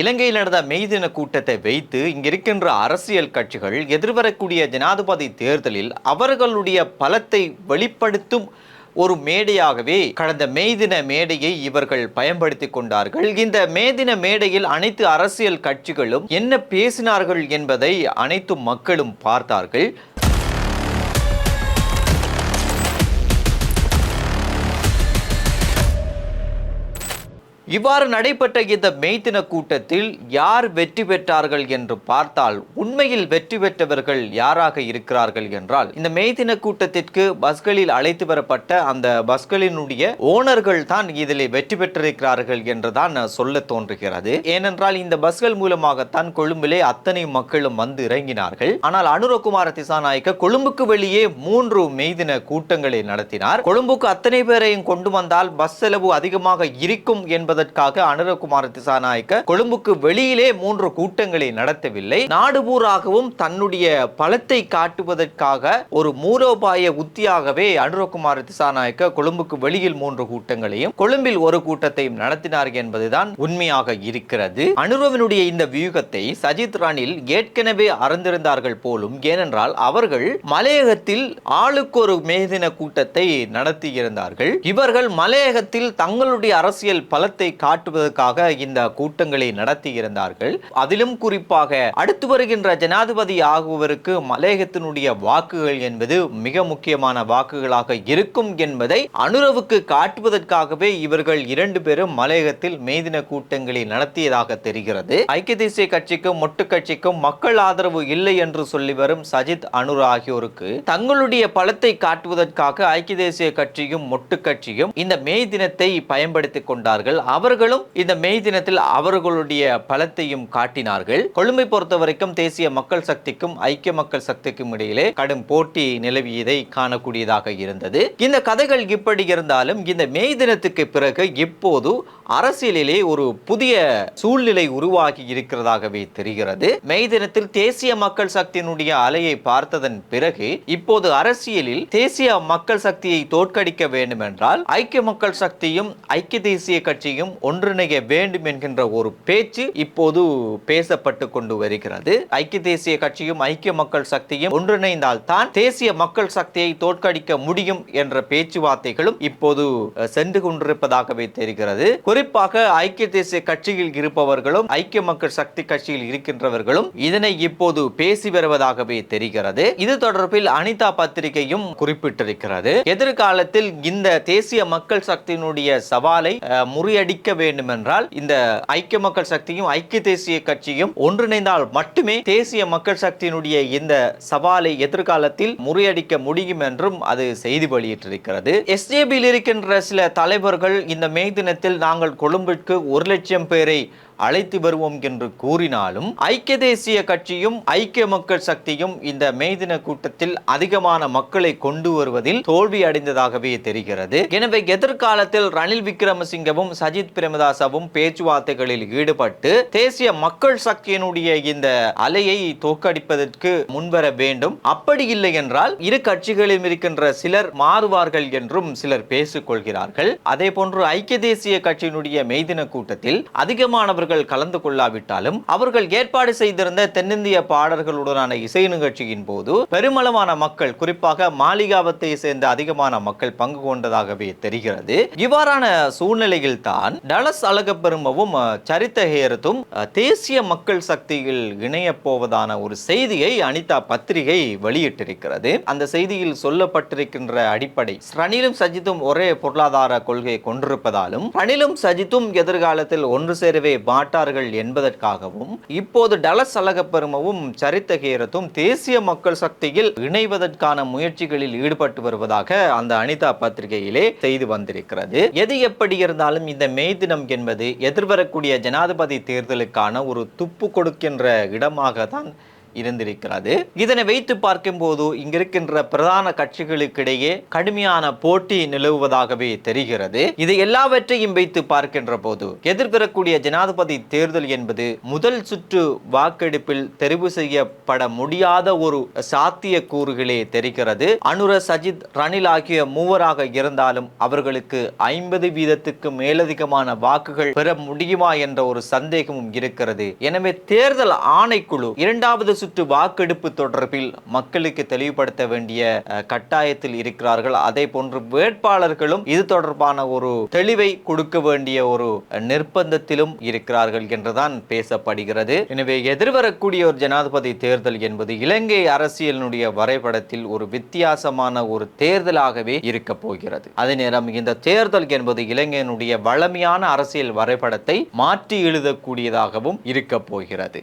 இலங்கையில் நடந்த மெய்தின கூட்டத்தை வைத்து இங்கிருக்கின்ற அரசியல் கட்சிகள் எதிர்வரக்கூடிய ஜனாதிபதி தேர்தலில் அவர்களுடைய பலத்தை வெளிப்படுத்தும் ஒரு மேடையாகவே கடந்த மேதின மேடையை இவர்கள் பயன்படுத்தி கொண்டார்கள். இந்த மேதின மேடையில் அனைத்து அரசியல் கட்சிகளும் என்ன பேசினார்கள் என்பதை அனைத்து மக்களும் பார்த்தார்கள். இவ்வாறு நடைபெற்ற இந்த மெய்தின கூட்டத்தில் யார் வெற்றி பெற்றார்கள் என்று பார்த்தால் உண்மையில் வெற்றி பெற்றவர்கள் யாராக இருக்கிறார்கள் என்றால் இந்த மெய்தின கூட்டத்திற்கு பஸ்களில் அழைத்து வரப்பட்ட அந்த பஸ்களினுடைய ஓனர்கள் தான் இதில் வெற்றி பெற்றிருக்கிறார்கள் என்றுதான் சொல்ல தோன்றுகிறது. ஏனென்றால் இந்த பஸ்கள் மூலமாகத்தான் கொழும்பிலே அத்தனை மக்களும் வந்து இறங்கினார்கள். ஆனால் அனுரகுமார திசாநாயக்க கொழும்புக்கு வெளியே மூன்று மெய்தின கூட்டங்களை நடத்தினார். கொழும்புக்கு அத்தனை பேரையும் கொண்டு வந்தால் பஸ் செலவு அதிகமாக இருக்கும் என்பதை என்பதற்காக அனுரகுமார் திசாநாயக்க கொழும்புக்கு வெளியிலே மூன்று கூட்டங்களை நடத்தவில்லை. நாடுபூராகவும் தன்னுடைய பலத்தை காட்டுவதற்காக ஒரு மூலோபாய உத்தியாகவே அனுரகுமார் திசாநாயக்க கொழும்புக்கு வெளியில் மூன்று கூட்டங்களையும் கொழும்பில் ஒரு கூட்டத்தையும் நடத்தினார் என்பதுதான் உண்மையாக இருக்கிறது. அனுரவினுடைய இந்த வியூகத்தை சஜித் ரணில் ஏற்கனவே அறிந்திருந்தார்கள் போலும் ஏனென்றால் அவர்கள் மலையகத்தில் ஆளுக்கு ஒரு மேதின கூட்டத்தை நடத்தியிருந்தார்கள். இவர்கள் மலையகத்தில் தங்களுடைய அரசியல் பலத்தை காட்டுவதற்காக இந்த கூட்டங்களை நடத்தி இருந்தார்கள் அதிலும் குறிப்பாக அடுத்து வருகின்ற ஜனாதிபதி ஆகுவருக்கு மலையகத்தினுடைய வாக்குகள் என்பது மிக முக்கியமான வாக்குகளாக இருக்கும் என்பதை அனுரவுக்கு காட்டுவதற்காகவே இவர்கள் இரண்டு பேரும் மலையகத்தில் மேதின கூட்டங்களை நடத்தியதாக தெரிகிறது. ஐக்கிய தேசிய கட்சிக்கும் மொட்டு கட்சிக்கும் மக்கள் ஆதரவு இல்லை என்று சொல்லி வரும் சஜித் அனுர் ஆகியோருக்கு தங்களுடைய பலத்தை காட்டுவதற்காக ஐக்கிய தேசிய கட்சியும் மொட்டு கட்சியும் இந்த மே தினத்தை பயன்படுத்திக் கொண்டார்கள். அவர்களும் இந்த மே தினத்தில் அவர்களுடைய பலத்தையும் காட்டினார்கள். கொழும்பை பொறுத்த வரைக்கும் தேசிய மக்கள் சக்திக்கும் ஐக்கிய மக்கள் சக்திக்கும் இடையிலே கடும் போட்டி நிலவியதை காணக்கூடியதாக இருந்தது. இந்த கதைகள் இப்படி இருந்தாலும் இந்த மே தினத்துக்கு பிறகு இப்போது அரசியலிலே ஒரு புதிய சூழ்நிலை உருவாகி இருக்கிறதாகவே தெரிகிறது. மே தினத்தில் தேசிய மக்கள் சக்தியினுடைய அலையை பார்த்ததன் பிறகு இப்போது அரசியலில் தேசிய மக்கள் சக்தியை தோற்கடிக்க வேண்டும் என்றால் ஐக்கிய மக்கள் சக்தியும் ஐக்கிய தேசிய கட்சியும் அனைவரையும் ஒன்றிணைய வேண்டும் என்கின்ற ஒரு பேச்சு இப்போது பேசப்பட்டு கொண்டு வருகிறது. ஐக்கிய தேசிய கட்சியும் ஐக்கிய மக்கள் சக்தியும் ஒன்றிணைந்தால் தான் தேசிய மக்கள் சக்தியை தோற்கடிக்க முடியும் என்ற பேச்சுவார்த்தைகளும் இப்போது சென்று கொண்டிருப்பதாகவே தெரிகிறது. குறிப்பாக ஐக்கிய தேசிய கட்சியில் இருப்பவர்களும் ஐக்கிய மக்கள் சக்தி கட்சியில் இருக்கின்றவர்களும் இதனை இப்போது பேசி வருவதாகவே தெரிகிறது. இது தொடர்பில் அனிதா பத்திரிகையும் குறிப்பிட்டிருக்கிறது. எதிர்காலத்தில் இந்த தேசிய மக்கள் சக்தியினுடைய சவாலை முறியடி அடிக்க வேண்டும் என்றால் இந்த ஐக்கிய மக்கள் சக்தியும் ஐக்கிய தேசிய கட்சியும் ஒன்றிணைந்தால் மட்டுமே தேசிய மக்கள் சக்தியினுடைய இந்த சவாலை எதிர்காலத்தில் முறியடிக்க முடியும் என்றும் அது செய்தி வெளியிட்டிருக்கிறது. எஸ்ஜேபியில் இருக்கின்ற சில தலைவர்கள் இந்த மே தினத்தில் நாங்கள் கொழும்பிற்கு ஒரு லட்சம் பேரை அழைத்து வருவோம் என்று கூறினாலும் ஐக்கிய தேசிய கட்சியும் ஐக்கிய மக்கள் சக்தியும் இந்த மே தின கூட்டத்தில் அதிகமான மக்களை கொண்டு வருவதில் தோல்வி அடைந்ததாகவே தெரிகிறது. எனவே எதிர்காலத்தில் ரணில் விக்ரமசிங்கவும் சஜித் பிரேமதாசவும் பேச்சுவார்த்தைகளில் ஈடுபட்டு தேசிய மக்கள் சக்தியினுடைய இந்த அலையை தோற்கடிப்பதற்கு முன்வர வேண்டும். அப்படி இல்லை என்றால் இரு கட்சிகளிலும் இருக்கின்ற சிலர் மாறுவார்கள் என்றும் சிலர் பேசிக் கொள்கிறார்கள் அதே போன்று ஐக்கிய தேசிய கட்சியினுடைய மெய்தின கூட்டத்தில் அதிகமானவர்கள் கலந்து கொள்ளாவிட்டாலும் அவர்கள் ஏற்பாடு செய்திருந்த தென்னிந்திய பாடல்களுடனான இசை நிகழ்ச்சியின் போது பெருமளவான மக்கள் குறிப்பாக மாளிகாவத்தை சேர்ந்த அதிகமான மக்கள் பங்கு கொண்டதாகவே தெரிகிறது. இவ்வாறான சூழ்நிலையில் தான் டலஸ் அழகப்பெருமவும் சரித்த ஹேரத்தும் தேசிய மக்கள் சக்தியில் இணையப் போவதான ஒரு செய்தியை அனிதா பத்திரிகை வெளியிட்டிருக்கிறது. அந்த செய்தியில் சொல்லப்பட்டிருக்கின்ற அடிப்படை ரணிலும் சஜித்தும் ஒரே பொருளாதார கொள்கையை கொண்டிருப்பதாலும் ரணிலும் சஜித்தும் எதிர்காலத்தில் ஒன்று சேரவே மாட்டார்கள் என்பதற்காகவும் இப்போது டலஸ் அழகப்பெருமவும் சரித்த தேசிய மக்கள் சக்தியில் இணைவதற்கான முயற்சிகளில் ஈடுபட்டு வருவதாக அந்த அனிதா பத்திரிகையிலே செய்து வந்திருக்கிறது. எது எப்படி இருந்தாலும் இந்த மே தினம் என்பது எதிர்வரக்கூடிய ஜனாதிபதி தேர்தலுக்கான ஒரு துப்பு கொடுக்கின்ற இடமாக தான் இருந்திருக்கிறது. இதனை வைத்து பார்க்கும்போது இங்க இருக்கின்ற பிரதான கட்சிகளுக்கிடையே கடுமையான போட்டி நிலவுவதாகவே தெரிகிறது. இது எல்லாவற்றையும் வைத்து பார்க்கின்ற போது எதிர்வரக்கூடிய ஜனாதிபதி தேர்தல் என்பது முதல் சுற்று வாக்கெடுப்பில் தெரிவு செய்யப்பட முடியாத ஒரு சாத்திய கூறுகளே தெரிகிறது. அனுர சஜித் ரணில் ஆகிய மூவராக இருந்தாலும் அவர்களுக்கு ஐம்பது வீதத்துக்கு மேலதிகமான வாக்குகள் பெற முடியுமா என்ற ஒரு சந்தேகமும் இருக்கிறது. எனவே தேர்தல் ஆணைக்குழு இரண்டாவது சுற்று வாக்கெடுப்பு தொடர்பில் மக்களுக்கு தெளிவுபடுத்த வேண்டிய அஹ், கட்டாயத்தில் இருக்கிறார்கள். அதே போன்று வேட்பாளர்களும் இது தொடர்பான ஒரு தெளிவை கொடுக்க வேண்டிய ஒரு நிர்பந்தத்திலும் இருக்கிறார்கள் என்றுதான் பேசப்படுகிறது. எனவே எதிர்வரக்கூடிய ஒரு ஜனாதிபதி தேர்தல் என்பது இலங்கை அரசியலினுடைய வரைபடத்தில் ஒரு வித்தியாசமான ஒரு தேர்தலாகவே இருக்க போகிறது. அதே நேரம் இந்த தேர்தல் என்பது இலங்கையினுடைய வளமையான அரசியல் வரைபடத்தை மாற்றி எழுதக்கூடியதாகவும் இருக்க போகிறது.